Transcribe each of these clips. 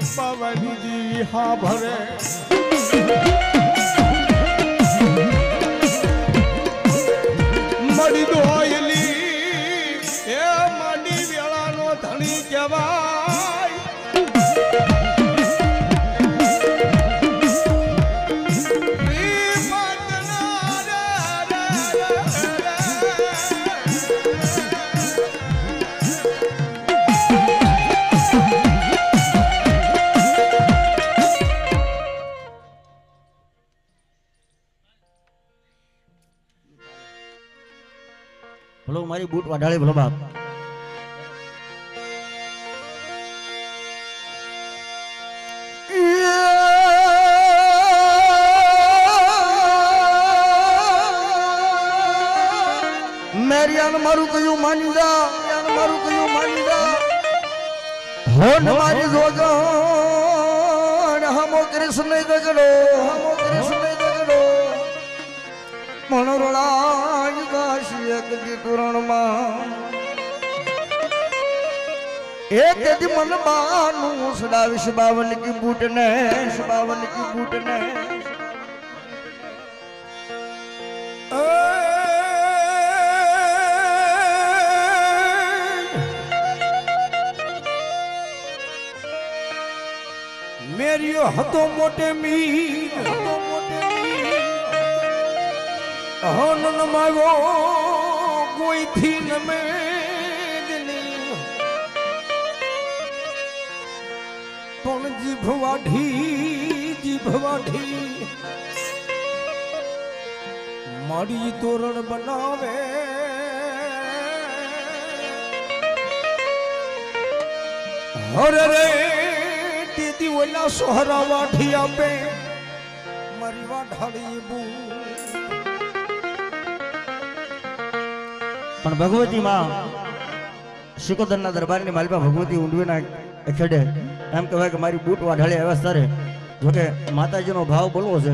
બાવાની દી હા ભરે મળી દોયલી એ માંડી વેળાનો ધણી કહેવાય શ્રીમંતના રે રે રે રે. મારી બૂટ વાઢાળી ભલો બાપ. મેરિયાન મારું કયું માની જા? મારું કયું માની જા? હોન મારી જોજો હમો કૃષ્ણ ગગડો હમો કૃષ્ણ ગગડો. મણોરળાય કાશી એક દીતુરણમાં એક દી મન બાનું સડાવીશ બાવન કી બૂટ ને બાવન કી હતો મોટે મીર. હન નમાવો કોઈથી નમે પણ જીભ વાઢી જીભ વાઢી મારી તોરણ બનાવે. હરે રે દીદી ઓલા સોહરા વાઢી આપે. મારી વાઢાડી બુ પણ ભગવતી માં શિકોદરના દરબારની માલિપા ભગવતી ઊંડવીના ખેડે એમ કહેવાય કે મારી બૂટ વાઢાળે એવા સ્તરે જોકે માતાજીનો ભાવ બોલવો છે,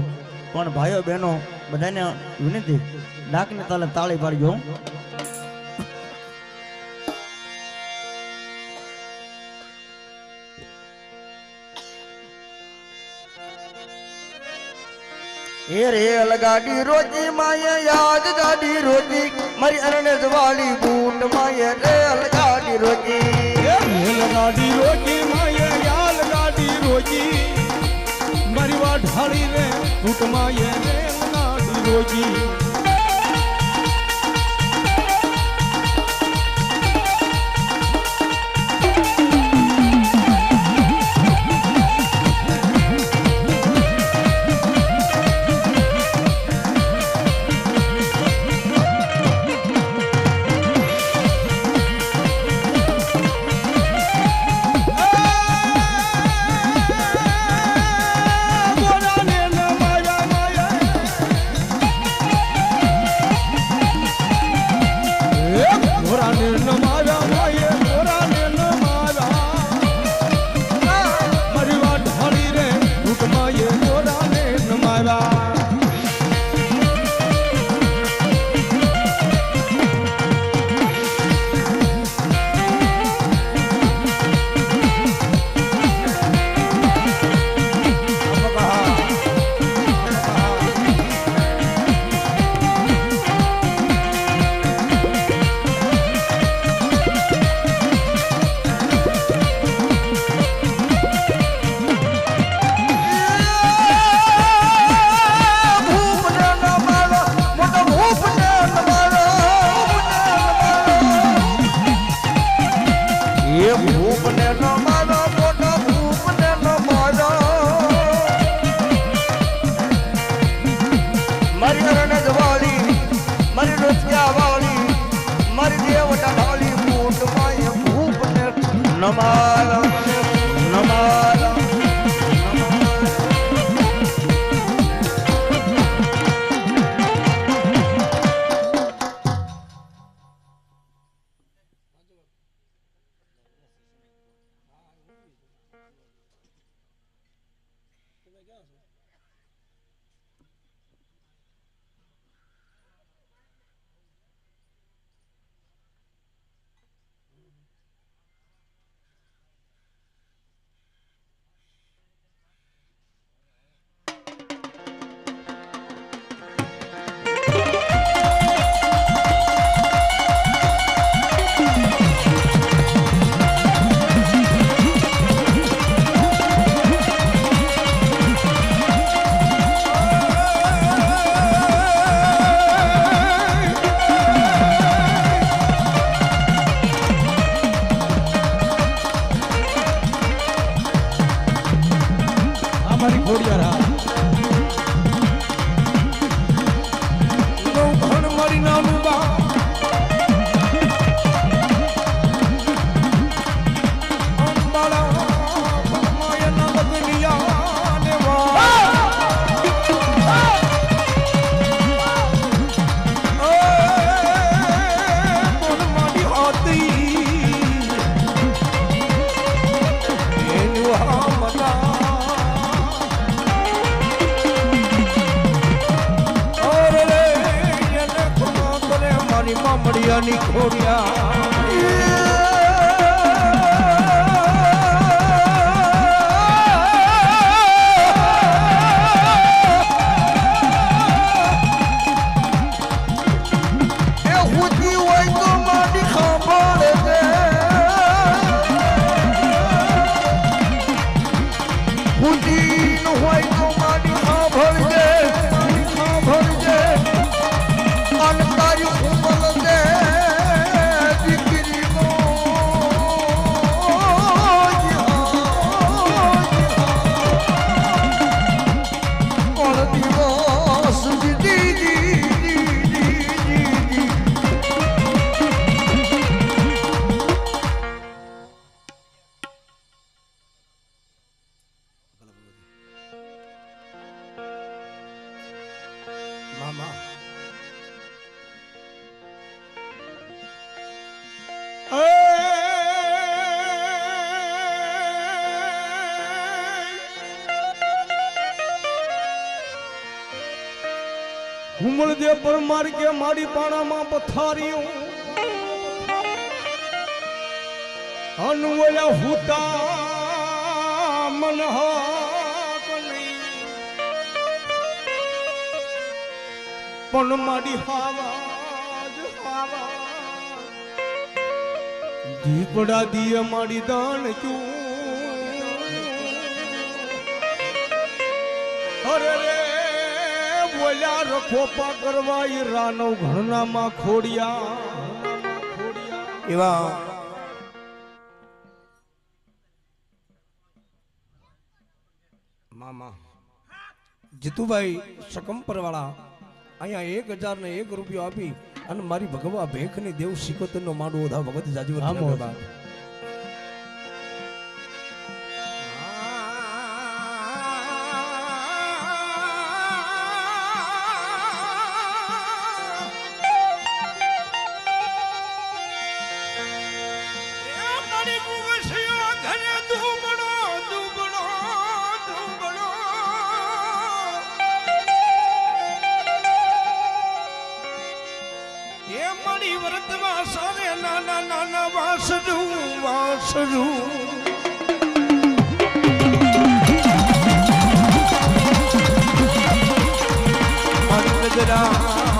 પણ ભાઈઓ બહેનો બધાને વિનંતી ડાકને તાલે તાળી પાડજો. એ રેલ ગાડી રોજી માય યાદ ગાડી રોજી. મારી અરણેજ વાળી બૂટ માય રેલ ગાડી રોજી. રેલ ગાડી રોજી માય યાદ ગાડી રોજી. મારી વાઢાળી રે બૂટ માય રેલ ગાડી રોજી. ન મારી હુમળ દે પર મારી કે મારી પાણામાં પથારીઓ. અનુવલા હુતા મન પણ મારી હાવાજ હાવા દીપડા દિય મારી દાન ચૂ અરે બોલ્યા રખોપા કરવા ઈ રાનવ ઘરનામાં ખોડિયા. એવા મામા જીતુભાઈ શકંપર વાળા અહીંયા એક હજાર ને એક રૂપિયો આપી અને મારી ભગવા ભેખની દેવ સિકોતર નો માંડવો ભગત જાજુ વ્રતમાં સારે નાના નાના વાસરું વાસરું. મારી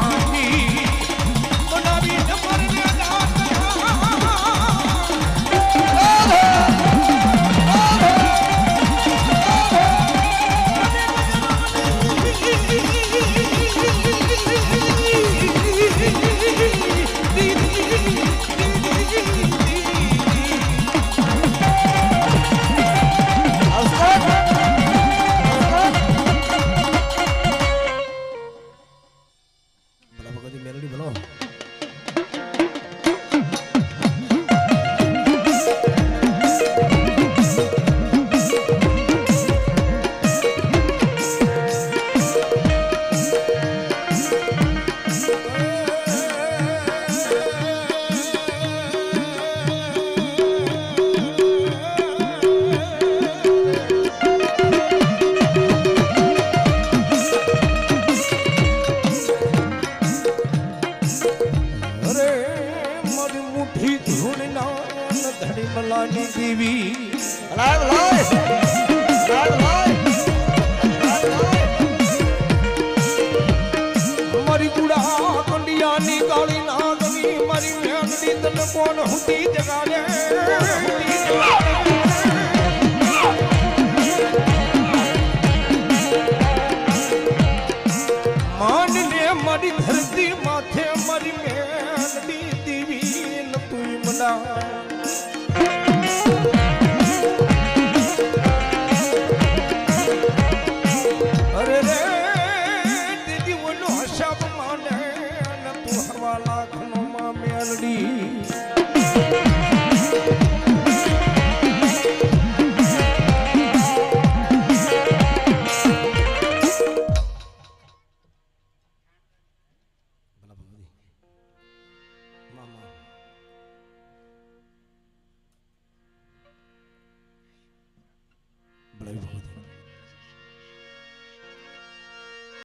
તને કોણ હુતી જગાડે? માનને મારી ધરતી માથે મારી મેઘડી દેવી ન તું મના